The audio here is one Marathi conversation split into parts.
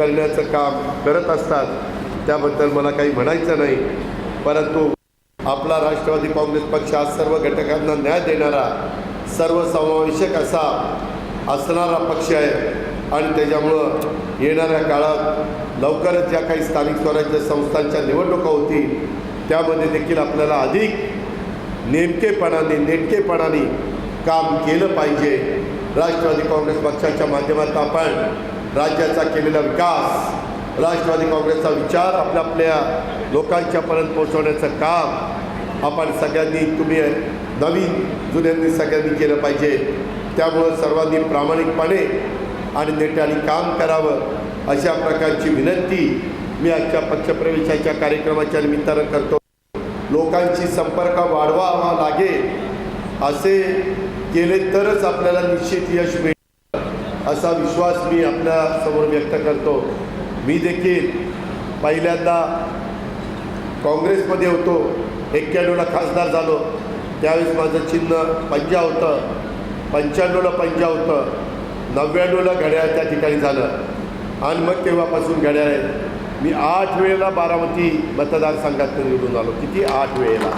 करण्याचं काम करत असतात त्याबद्दल मला काही म्हणायचं नाही. परंतु आपला राष्ट्रवादी काँग्रेस पक्ष हा सर्व घटकांना न्याय देणारा सर्वसमावेशक असा असणारा पक्ष आहे. आणि त्याच्यामुळं येणाऱ्या काळात लवकरच ज्या काही स्थानिक स्वराज्य संस्थांच्या निवडणुका होतील त्यामध्ये देखील आपल्याला अधिक नेमकेपणाने नेटकेपणाने काम केलं पाहिजे. राष्ट्रवादी काँग्रेस पक्षाच्या माध्यमात आपण राज्याचा केलेला विकास राष्ट्रवादी काँग्रेसचा विचार आपल्या आपल्या लोकांच्यापर्यंत पोहोचवण्याचं काम आपण सगळ्यांनी तुम्ही नवीन जुन्यांनी सगळ्यांनी केलं पाहिजे. त्यामुळं सर्वांनी प्रामाणिकपणे आणि नेट्याने काम करावं अशा प्रकारची विनंती मी आजच्या पक्षप्रवेशाच्या कार्यक्रमाच्या निमित्तानं करतो. लोकांशी संपर्क वाढवावा लागेल. असे केले तरच आपल्याला निश्चित यश मिळेल. असा विश्वास मी आपल्यासमोर व्यक्त करतो. मी देखील पहिल्यांदा काँग्रेसमध्ये होतो एक्क्याण्णवला खासदार झालो. त्यावेळेस माझं चिन्ह पंजा होतं. पंच्याण्णवला पंजा होतं. नव्याण्णवला घड्याळ त्या ठिकाणी झालं. आणि मग तेव्हापासून घड्याळ आहे? मी आठ वेळेला बारामती मतदारसंघात निवडून आलो. किती? आठ वेळेला.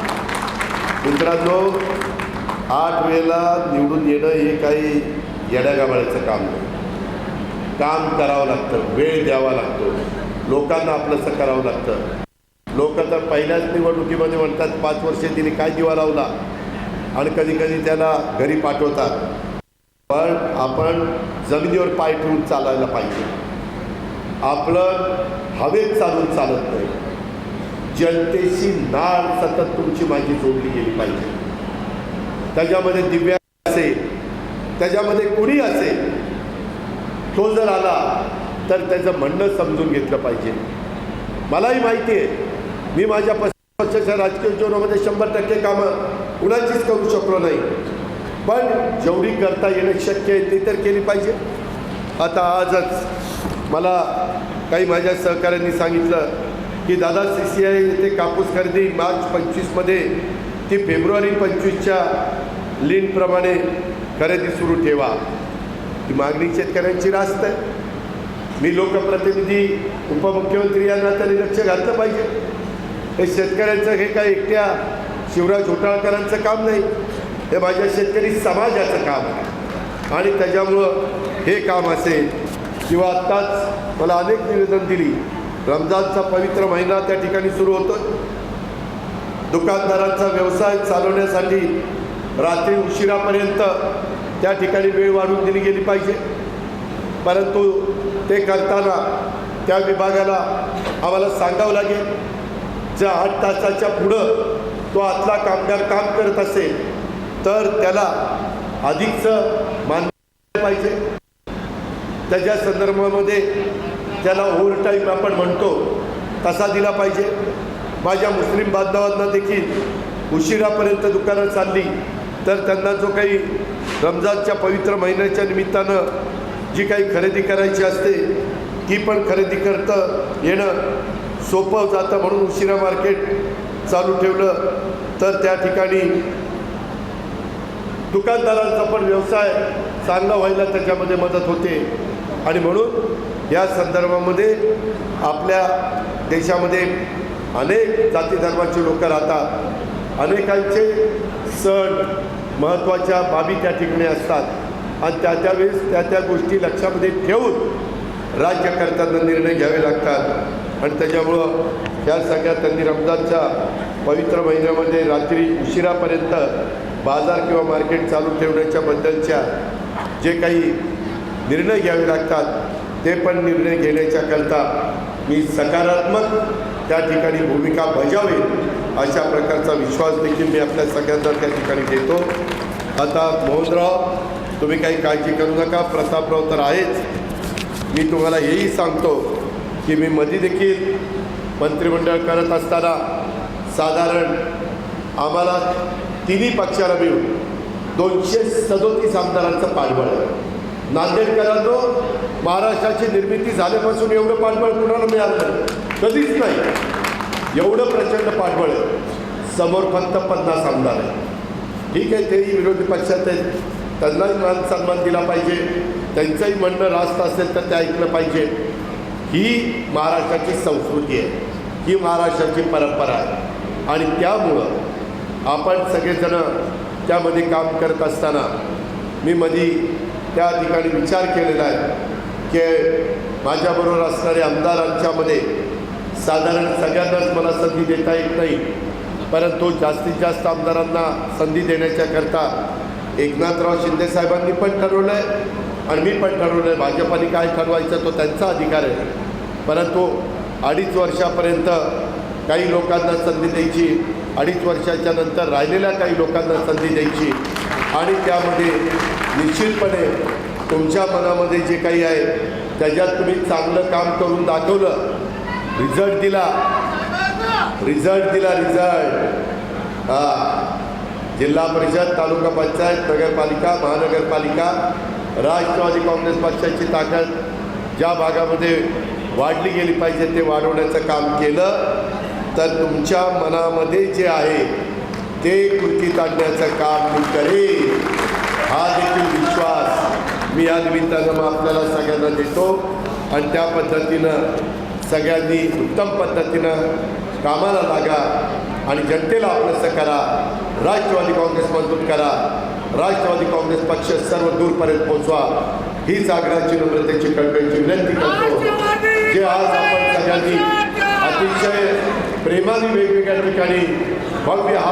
मित्रांनो आठ वेळेला निवडून येणं हे काही येड्यागाबाळ्याचं काम नाही काम करावं लागतं वेळ द्यावा लागतो. लोकांना आपलंसं करावं लागतं. लोक तर पहिल्याच निवडणुकीमध्ये म्हणतात पाच वर्षे तिने काय दिवा लावला? आणि कधी कधी त्याला घरी पाठवतात. पण आपण जमिनीवर पाय ठेवून चालायला पाहिजे. आपलं हवेत चालून चालत नाही. जनतेशी नाळ सतत तुमची माझी जोडली गेली पाहिजे. त्याच्यामध्ये दिव्यांग असेल त्याच्यामध्ये कुणी असेल तो जर आला तर त्याचं म्हणणं समजून घेतलं पाहिजे. मलाही माहिती आहे मी माझ्या पक्षाच्या राजकीय जीवनामध्ये शंभर टक्के कामं कुणाचीच करू शकलो नाही. पण जेवढी करता येणं शक्य आहे ती तर केली पाहिजे. आता आजच मला काही माझ्या सहकाऱ्यांनी सांगितलं की दादा सी सी आय येथे कापूस खरेदी मार्च पंचवीसमध्ये ती फेब्रुवारी पंचवीसच्या लीनप्रमाणे खरेदी सुरू ठेवा. ही मागणी शेतकऱ्यांची रास्त आहे. मी लोकप्रतिनिधी उपमुख्यमंत्री यांना तरी लक्ष घातलं पाहिजे. हे शेतकऱ्यांचं हे काय एकट्या शिवराज घोटाळकरांचं काम नाही. हे माझ्या शेतकरी समाजाचं काम आहे. आणि त्याच्यामुळं हे काम असेल किंवा आत्ताच मला अनेक निवेदन दिली रमजानचा पवित्र महिना त्या ठिकाणी सुरू होतो दुकानदारांचा व्यवसाय चालवण्यासाठी रात्री उशिरापर्यंत त्या ठिकाणी वेळ वाढून दिली गेली पाहिजे. परंतु ते करताना त्या विभागाला आम्हाला सांगावं लागेल जर आठ तासाच्या पुढं तो आतला कामगार काम करत असेल तर त्याला अधिकचं मान्य पाहिजे. त्याच्या संदर्भामध्ये त्याला ओव्हरटाईम आपण म्हणतो तसा दिला पाहिजे. माझ्या मुस्लिम बांधवांना देखील उशिरापर्यंत दुकानं चालली तर त्यांना जो काही रमजानच्या पवित्र महिन्याच्या निमित्तानं जी काही खरेदी करायची असते ती पण खरेदी करतं येणं सोपं जातं म्हणून उशिरा मार्केट चालू ठेवलं. तर त्या ठिकाणी दुकानदारांचा पण व्यवसाय चांगला व्हायला त्याच्यामध्ये मदत होते. आणि म्हणून या संदर्भामध्ये आपल्या देशामध्ये अनेक जाती धर्माचे लोक राहतात. अनेकांचे सण महत्त्वाच्या बाबी त्या ठिकाणी असतात. आणि त्या त्यावेळेस त्या त्या गोष्टी लक्षामध्ये ठेवून राज्यकर्त्यांना निर्णय घ्यावे लागतात. आणि त्याच्यामुळं या सगळ्या त्यांनी रमजानच्या पवित्र महिन्यामध्ये रात्री उशिरापर्यंत बाजार किंवा मार्केट चालू ठेवण्याच्या बद्दलच्या जे काही निर्णय घ्यावे लागतात ते पण निर्णय घेण्याच्याकरता मी सकारात्मक त्या ठिकाणी भूमिका बजावेल अशा प्रकारचा विश्वास देखील मी आपल्या सगळ्यांना त्या ठिकाणी देतो. आता मोहनराव तुम्ही काही काळजी करू नका. प्रतापराव तर आहेच. मी तुम्हाला हेही सांगतो की मी मध्ये देखील मंत्रिमंडळ करत असताना साधारण आम्हाला तिन्ही पक्षाला मिळून दोनशे सदोतीस आमदारांचं पाठबळ आहे. नांदेडकरांनो महाराष्ट्राची निर्मिती झाल्यापासून एवढं पाठबळ कुणाला मिळालं कधीच नाही. एवढं प्रचंड पाठबळ आहे समोर फक्त पन्नास आमदार आहे ठीक आहे तेही विरोधी पक्षात आहेत. त्यांनाही मान सन्मान दिला पाहिजे. त्यांचंही म्हणणं रास्त असेल तर ते ऐकलं पाहिजे. ही महाराष्ट्राची संस्कृती आहे. ही महाराष्ट्राची परंपरा आहे. आणि त्यामुळं आपण सगळेजणं त्यामध्ये काम करत असताना मी मधी त्या ठिकाणी विचार केलेला आहे की माझ्याबरोबर असणाऱ्या आमदारांच्यामध्ये साधारण सगळ्यांनाच मला संधी देता येत नाही. परंतु जास्तीत जास्त आमदारांना संधी देण्याच्याकरता एकनाथराव शिंदेसाहेबांनी पण ठरवलं आहे आणि मी पण ठरवलं आहे भाजपाने काय ठरवायचं तो त्यांचा अधिकार आहे. परंतु अडीच वर्षापर्यंत काही लोकांना संधी द्यायची अडीच वर्षाच्या नंतर राहिलेल्या काही लोकांना संधी द्यायची आणि त्यामध्ये निश्चितपणे तुमच्या मनामध्ये जे काही आहे त्याच्यात तुम्ही चांगलं काम करून दाखवलं रिझल्ट दिला. रिझल्ट दिला रिझल्ट हा. जिल्हा परिषद तालुका पंचायत नगरपालिका महानगरपालिका राष्ट्रवादी काँग्रेस पक्षाची ताकद ज्या भागामध्ये वाढली गेली पाहिजे ते वाढवण्याचं काम केलं. तर तुमच्या मनामध्ये जे आहे ते कृतीत आणण्याचं काम मी करेन. हा देखील विश्वास मी या निमित्तानं मग आपल्याला सगळ्यांना देतो. आणि त्या पद्धतीनं सगळ्यांनी उत्तम पद्धतीनं कामाला लागा आणि जनतेला आपलंसं करा. राष्ट्रवादी काँग्रेस मजबूत करा. राष्ट्रवादी काँग्रेस पक्ष सर्व दूरपर्यंत पोहोचवा. हीच आग्रहाची नम्रतेची कळकळीची विनंती करतो. जे आज आपण सगळ्यांनी अतिशय प्रेमाने वेगवेगळ्या ठिकाणी भव्य हा